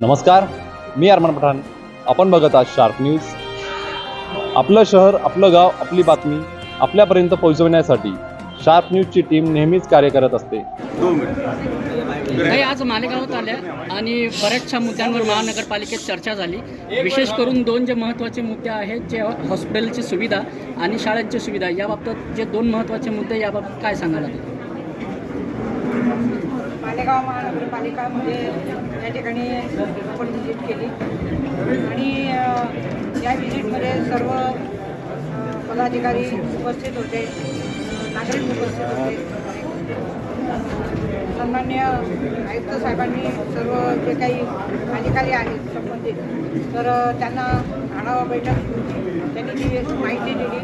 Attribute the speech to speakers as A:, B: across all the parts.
A: नमस्कार मी अरमान पठाण. आपण बघत आहात शार्प न्यूज आपलं शहर आपलं गाव आपली बातमी आपल्यापर्यंत पोहोचवण्यासाठी शार्प न्यूजची टीम नेहमीच कार्य करत असते.
B: काही आज मालेगावात आल्या आणि बऱ्याचशा मुद्द्यांवर महानगरपालिकेत चर्चा झाली. विशेष करून दोन जे महत्त्वाचे मुद्दे आहेत जे हॉस्पिटलची सुविधा आणि शाळांची सुविधा याबाबत जे दोन महत्त्वाचे मुद्दे याबाबत काय सांगाल आता?
C: महानगरपालिकामध्ये या ठिकाणी आपण व्हिजिट केली. आणि या व्हिजिटमध्ये सर्व पदाधिकारी उपस्थित होते. नागरिक उपस्थित होते. सन्मान्य आयुक्त साहेबांनी सर्व जे काही अधिकारी आहेत संबंधित तर त्यांना आढावा बैठक त्यांनी जी माहिती दिली.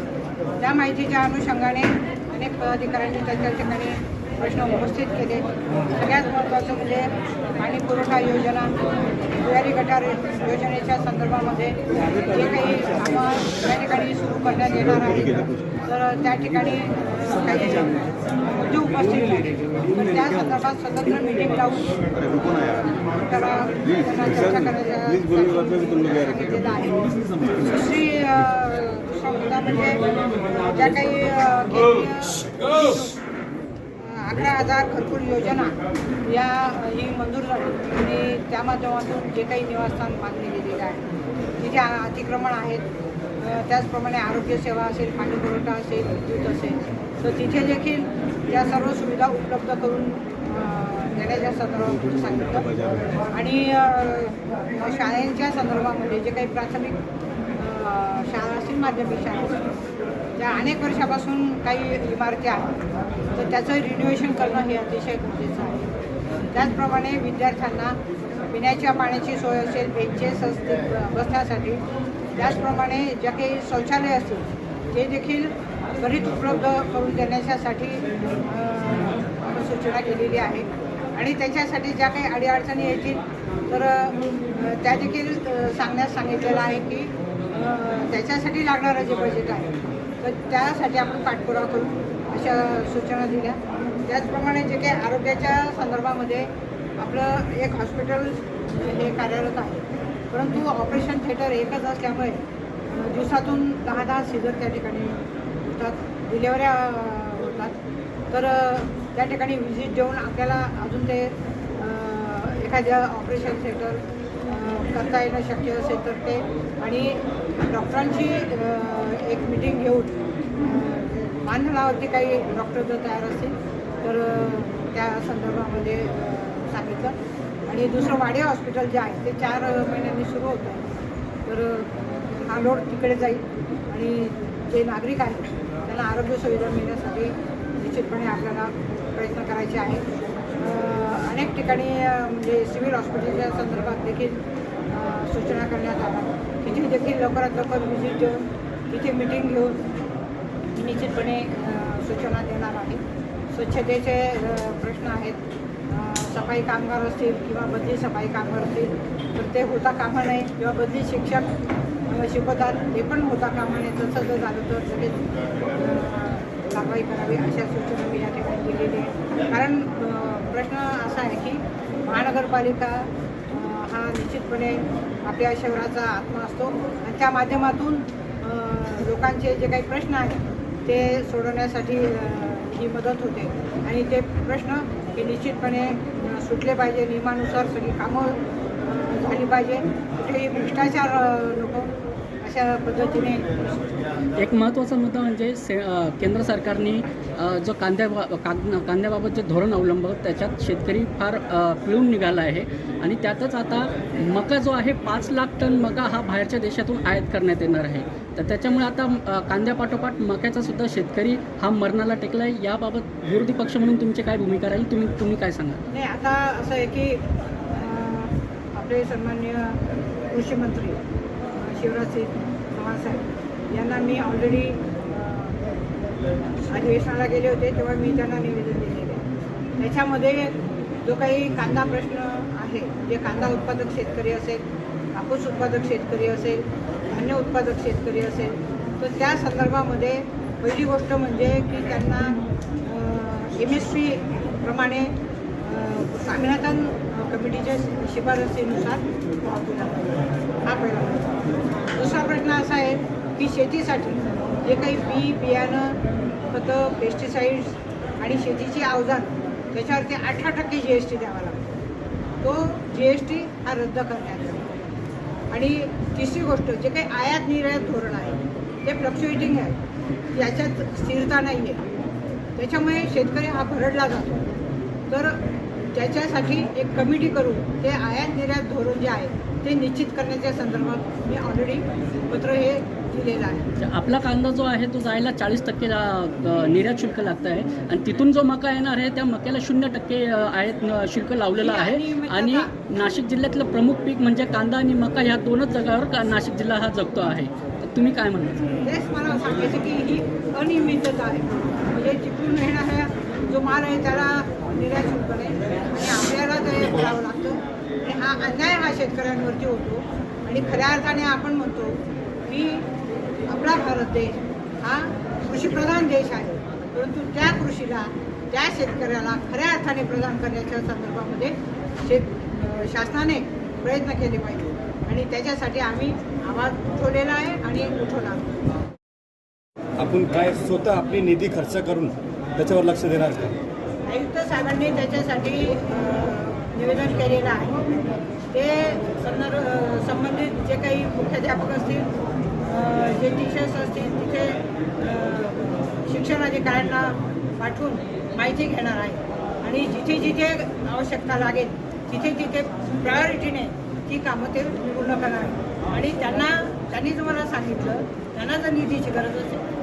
C: त्या माहितीच्या अनुषंगाने अनेक पदाधिकाऱ्यांनी त्यांच्या ठिकाणी प्रश्न उपस्थित केले. सगळ्यात महत्त्वाचं म्हणजे पाणी पुरवठा योजना भुयारी गटार योजनेच्या संदर्भामध्ये जे काही कामं त्या ठिकाणी सुरू करण्यात येणार आहेत तर त्या ठिकाणी काही मुद्दे उपस्थित झाले. तर त्या संदर्भात स्वतंत्र मिटिंग लावून त्याला त्यांना चर्चा सांगितलेलं आहे दुसरी दुसरा मुद्दा म्हणजे ज्या काही अकरा हजार घरकुल योजना या ही मंजूर झाली. आणि त्या माध्यमातून जे काही निवासस्थान बांधले गेलेले आहे तिथे आ- अतिक्रमण आहेत त्याचप्रमाणे आरोग्य सेवा असेल पाणीपुरवठा असेल विद्युत असेल तर तिथे देखील त्या सर्व सुविधा उपलब्ध करून देण्याच्या संदर्भात सांगितलं. आणि अ, शाळांच्या संदर्भामध्ये जे काही प्राथमिक शाळा असतील माध्यमिक शाळा असतील त्या अनेक वर्षापासून काही इमारती आहेत तर त्याचं रिन्युएशन करणं हे अतिशय गरजेचं आहे. त्याचप्रमाणे विद्यार्थ्यांना पिण्याच्या पाण्याची सोय असेल बेंचेस असतील बसण्यासाठी. त्याचप्रमाणे ज्या काही शौचालय असतील ते देखील त्वरित उपलब्ध करून देण्याच्यासाठी सूचना केलेली आहे. आणि त्याच्यासाठी ज्या काही अडीअडचणी येतील तर त्या देखील सांगण्यास सांगितलेलं आहे की त्याच्यासाठी लागणारं जे बजेट आहे तर त्यासाठी आपण पाठपुरावा करू अशा सूचना दिल्या. त्याचप्रमाणे जे काही आरोग्याच्या संदर्भामध्ये आपलं एक हॉस्पिटल हे कार्यरत आहे. परंतु ऑपरेशन थिएटर एकच असल्यामुळे दिवसातून दहा दहा सीझर त्या ठिकाणी होतात डिलेवऱ्या होतात. तर त्या ठिकाणी व्हिजिट देऊन आपल्याला अजून ते एखाद्या ऑपरेशन थिएटर करता येणं शक्य असेल तर ते. आणि डॉक्टरांची एक मिटिंग घेऊन मानधनावरती काही डॉक्टर जर तयार असतील तर त्या संदर्भामध्ये सांगितलं. आणि दुसरं वाडे हॉस्पिटल जे आहे ते चार महिन्यांनी सुरू होतं. तर हा लोड तिकडे जाईल. आणि जे नागरिक आहेत त्यांना आरोग्य सुविधा मिळण्यासाठी निश्चितपणे आपल्याला प्रयत्न करायचे आहेत. अनेक ठिकाणी म्हणजे सिव्हिल हॉस्पिटलच्या संदर्भात देखील सूचना करण्यात आल्या. तिथे देखील लवकरात लवकर व्हिजिट देऊन तिथे मिटिंग घेऊन निश्चितपणे सूचना देणार आहे. स्वच्छतेचे प्रश्न आहेत. सफाई कामगार असतील किंवा बदली सफाई कामगार असतील तर ते होता कामा नये. किंवा बदली शिक्षक शिकवतात ते पण होता कामा नये. तसं जर झालं तर लगेच कारवाई करावी अशा सूचना मी या ठिकाणी दिलेली आहे. कारण प्रश्न असा आहे की महानगरपालिका हा निश्चितपणे आपल्या शहराचा आत्मा असतो. आणि त्या माध्यमातून लोकांचे जे काही प्रश्न आहेत ते सोडवण्यासाठी ही मदत होते. आणि ते प्रश्न हे निश्चितपणे सुटले पाहिजे. नियमानुसार सगळी कामं झाली पाहिजे. कुठेही भ्रष्टाचार नको. अशा पद्धतीने
B: एक महत्त्वाचा मुद्दा म्हणजे से केंद्र सरकारने जो कांद्या कांद कांद्याबाबत जे धोरण अवलंबत त्याच्यात शेतकरी फार पिळून निघाला आहे. आणि त्यातच आता मका जो आहे पाच लाख टन मका हा बाहेरच्या देशातून आयात करण्यात येणार आहे. तर त्याच्यामुळे आता कांद्यापाठोपाठ मक्याचा सुद्धा शेतकरी हा मरणाला टेकला आहे याबाबत विरोधी पक्ष म्हणून तुमची काय भूमिका राहील? तुम्ही तुम्ही काय सांगाल?
C: नाही आता असं आहे की आपले सन्मान्य कृषी मंत्री शिवराजसिंग चव्हाणसाहेब यांना मी ऑलरेडी अधिवेशनाला गेले होते तेव्हा मी त्यांना निवेदन दिलेले आहे. त्याच्यामध्ये जो काही कांदा प्रश्न आहे जे कांदा उत्पादक शेतकरी असेल कापूस उत्पादक शेतकरी असेल धान्य उत्पादक शेतकरी असेल तर त्या संदर्भामध्ये पहिली गोष्ट म्हणजे की त्यांना एम एस पी प्रमाणे स्वामीनाथन कमिटीच्या शिफारसीनुसार हा पहिला प्रश्न. दुसरा प्रश्न असा आहे की शेतीसाठी जे काही बी बियाणं खतं पेस्टिसाईड्स आणि शेतीची अवजार त्याच्यावरती अठरा टक्के जी एस टी द्यावा लागतो. तो जी एस टी हा रद्द करण्यात येतो. आणि तिसरी गोष्ट जे काही आयात निर्यात धोरण आहे ते फ्लक्च्युएटिंग आहे याच्यात स्थिरता नाही आहे त्याच्यामुळे शेतकरी हा भरडला जातो. तर त्याच्यासाठी एक कमिटी करून ते आयात निर्यात धोरण जे आहे ते निश्चित करण्याच्या संदर्भात मी ऑलरेडी पत्र हे दिलेलं आहे.
B: आपला कांदा जो आहे तो जायला चाळीस टक्के निर्यात शुल्क लागतं आहे. आणि तिथून जो मका येणार आहे त्या मक्याला शून्य टक्के आयात शुल्क लावलेलं आहे. आणि नाशिक जिल्ह्यातलं प्रमुख पीक म्हणजे कांदा आणि मका ह्या दोनच जागावर का नाशिक जिल्हा हा जगतो आहे. तर तुम्ही काय म्हणता
C: तेच मला सांगायचं की ही अनियमितता आहे. म्हणजे तिकडून येणाऱ्या जो माल आहे त्याला निर्यात शुल्क नाही आणि आपल्याला ते करावं लागतं. आणि हा अन्याय हा शेतकऱ्यांवरती होतो. आणि खऱ्या अर्थाने आपण म्हणतो की आपला भारत देश हा कृषीप्रधान देश आहे. परंतु त्या कृषीला त्या शेतकऱ्याला खऱ्या अर्थाने प्रदान करण्याच्या संदर्भामध्ये शेत शासनाने प्रयत्न केले पाहिजे. आणि त्याच्यासाठी आम्ही आवाज उठवलेला आहे आणि उठवणार
D: आपण काय स्वतः आपली निधी खर्च करून त्याच्यावर लक्ष देणार का?
C: आयुक्त साहेबांनी त्याच्यासाठी निवेदन केलेलं आहे. ते संदर्भ संबंधित जे काही मुख्याध्यापक असतील जे टीचर्स असतील तिथे शिक्षणाधिकाऱ्यांना शिक्षण अधिकाऱ्यांना पाठवून माहिती घेणार आहे. आणि जिथे जिथे आवश्यकता लागेल तिथे तिथे प्रायोरिटीने ती कामं ते पूर्ण करणार आणि त्यांना त्यांनी तुम्हाला सांगितलं त्यांना जर निधीची गरज असेल